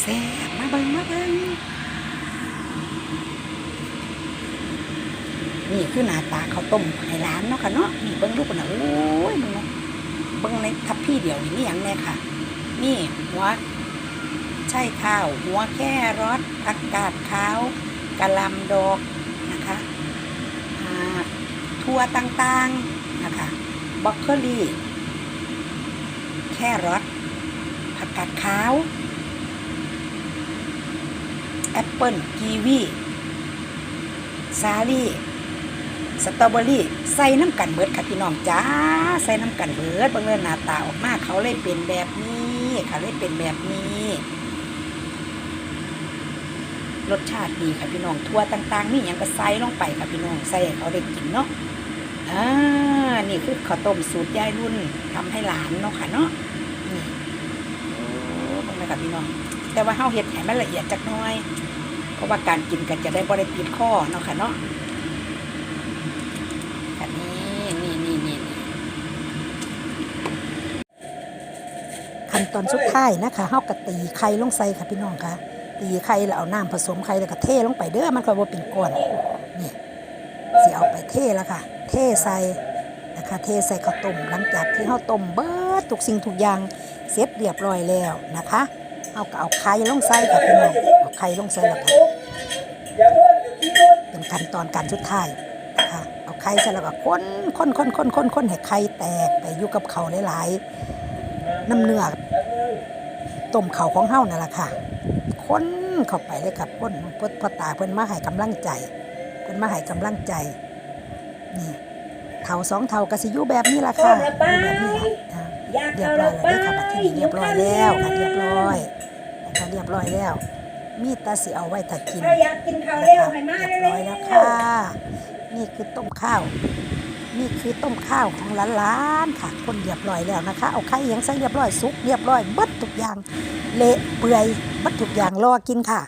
แซ่บมาเบิงมาเบิงนี่คือหน้าตาเขาต้มให้ร้านเนาะค่ะเนาะนี่เบิ่งลูกนะโอ้ยมึงเนะเบิ่งในทัพพี่เดียวนี่มีหยังแน่ค่ะ นี่หัวใช่ข้าว หัวแค่รสผักกาดขาวกะหล่ำดอกนะคะทั่วต่างๆนะคะบล็อกโคลีแค่รสผักกาดขาว แอปเปิลกีวีซาลี่สตรอเบอรี่ใส่น้ำกันเบิดค่ะพี่น้องจ้าใส่น้ำกันเบิดบิ่งเลยหน้าตาออกมาเขาเลยเป็นแบบนี้เขาเลยเป็นแบบนี้รสชาติดีค่ะพี่น้องทั่วต่าง ๆ นี่ยังก็ใส่ลงไปค่ะพี่น้องใส่เขาได้กินเนาะอ่านี่คือข้าวต้มสูตรยายรุ่นทำให้หลานเนาะค่ะเนาะนี่โอ้เบิ่งเลยค่ะ พี่น้อง แต่ว่าเฮาเฮ็ดให้มันละเอียดจักหน่อย เพราะว่าการกินกันจะได้บ่ได้ติดคอเนาะค่ะเนาะค่ะนี่นี่นี่นี่นี่ขั้นตอนสุดท้ายนะคะเฮาก็ตีไข่ลงใส่ค่ะพี่น้องค่ะ ตีไข่แล้วเอาน้ำผสมไข่แล้วก็เทลงไปเด้อมันก็บ่เป็นก้อนนี่สิเอาไปเทแล้วค่ะ เทใส่นะคะเทใส่ข้าวต้มหลังจากที่เฮาวต้มเบิดทุกสิ่งทุกอย่างเสร็จเรียบร้อยแล้วนะคะ เอาเอาไข่ลงใส่ค่ะพี่น้องเอาไข่ลงใส่แล้วก็เป็นขั้นตอนการสุดท้ายนะคะเอาไข่ใส่แล้วก็คนคนคนคนคนคนให้ไข่แตกไปอยู่กับเขาหลายๆน้ำเนื้อต้มเขาของเฮานั่นแหละค่ะคนเข้าไปเลยกับคนเพิ่นพ่อตาเพิ่นมาให้กำลังใจ เพิ่นมาให้กำลังใจนี่เท่าสองเท่าก็สิยูแบบนี้ล่ะค่ะแบบนี้ ล่ะอ่าเรียบร้อยแล้วเด้อค่ะบัดนี้เรียบร้อยแล้วค่ะเรียบร้อยนะคะเรียบร้อยแล้ว มีแตาสิเอาไว้ถ้ากินถ้าอยากกินข้าวเร็วให้มาเรียบเร็ร้วอยแล้วๆค่ะนี่คือต้มข้าว นี่คือต้มข้าวของร้านๆค่ะ คนเรียบร้อยแล้วนะคะ เอาไข่ยังใส่เรียบร้อยสุกเรียบร้อยเบิดทุกอย่าง เละเปื่อยเบิดทุกอย่างรอกินค่ะ